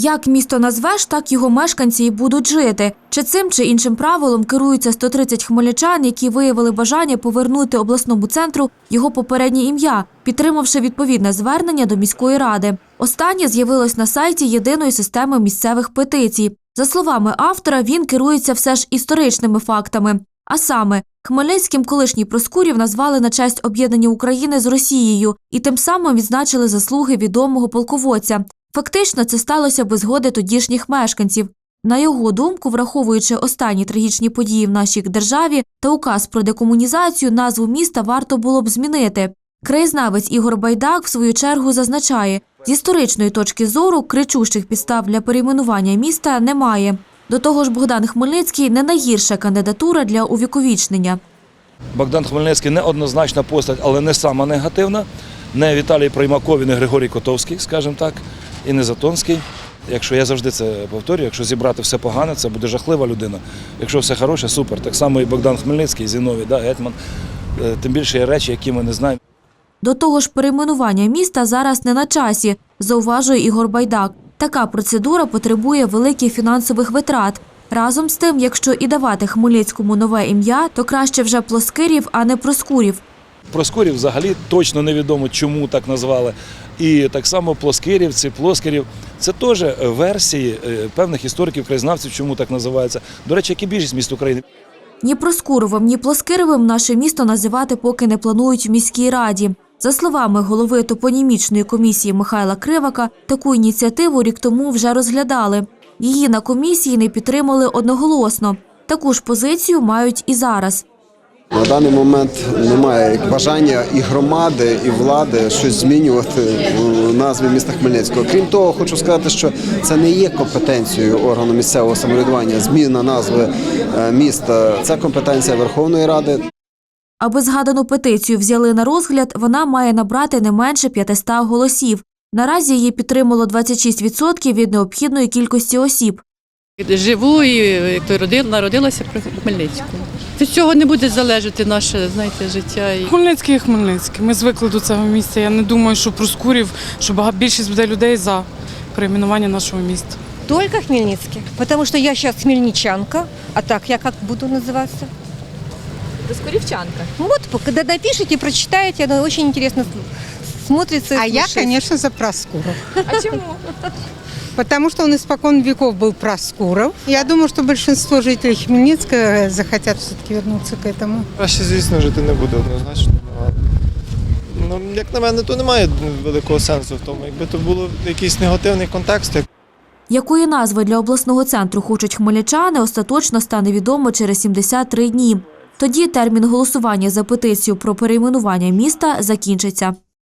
Як місто назвеш, так його мешканці і будуть жити. Чи цим чи іншим правилом керуються 130 хмельничан, які виявили бажання повернути обласному центру його попереднє ім'я, підтримавши відповідне звернення до міської ради. Останнє з'явилось на сайті єдиної системи місцевих петицій. За словами автора, він керується все ж історичними фактами. А саме, Хмельницьким колишній Проскурів назвали на честь об'єднання України з Росією і тим самим відзначили заслуги відомого полководця. Фактично, це сталося без згоди тодішніх мешканців. На його думку, враховуючи останні трагічні події в нашій державі та указ про декомунізацію, назву міста варто було б змінити. Краєзнавець Ігор Байдак, в свою чергу, зазначає, з історичної точки зору кричущих підстав для перейменування міста немає. До того ж, Богдан Хмельницький не найгірша кандидатура для увіковічнення. Богдан Хмельницький неоднозначна постать, але не сама негативна. Не Віталій Проймаков і не Григорій Котовський, скажімо так, і не Затонський. Якщо я завжди це повторюю, якщо зібрати все погане, це буде жахлива людина. Якщо все хороше, супер. Так само і Богдан Хмельницький, і Зіновій, да, Гетьман. Е, Тим більше є речі, які ми не знаємо. До того ж, перейменування міста зараз не на часі, зауважує Ігор Байдак. Така процедура потребує великих фінансових витрат. Разом з тим, якщо і давати Хмельницькому нове ім'я, то краще вже Плоскирів, а не Проскурів. Проскурів взагалі точно невідомо, чому так назвали. І так само плоскирівці, плоскирів. Це теж версії е, певних істориків, краєзнавців, чому так називається. До речі, як і більшість міст України. Ні Проскуровим, ні Плоскировим наше місто називати поки не планують в міській раді. За словами голови топонімічної комісії Михайла Кривака, таку ініціативу рік тому вже розглядали. Її на комісії не підтримали одноголосно. Таку ж позицію мають і зараз. На даний момент немає бажання і громади, і влади щось змінювати у назві міста Хмельницького. Крім того, хочу сказати, що це не є компетенцією органу місцевого самоврядування. Зміна назви е, міста це компетенція Верховної Ради. Аби згадану петицію взяли на розгляд, вона має набрати не менше 500 голосів. Наразі її підтримало 26% від необхідної кількості осіб. Живу і як то родила, народилася при Хмельницькому. Від цього не буде залежати наше знаєте, життя. Хмельницький і Хмельницький. Ми звикли до цього місця. Я не думаю, що Проскурів, що бага- більшість буде людей за перейменування нашого міста. Только Хмельницкий. Потому что я сейчас хмельничанка, а так я как буду называться? Доскорівчанка. Вот, когда напишите, прочитаете, оно очень интересно с- смотрится. А я, конечно, за Проскуров. А чому? Потому что он испокон веков был Проскуров. Я думаю, что большинство жителей Хмельницкого захотят все-таки вернуться к этому. Краще, звісно, жити не буде однозначно. А, Ну, як на мене, то немає великого сенсу в тому. Якби то було якийсь негативний контекст, як Якої назви для обласного центру хочуть хмельничани, остаточно стане відомо через 73 дні. Тоді термін голосування за петицію про перейменування міста закінчиться.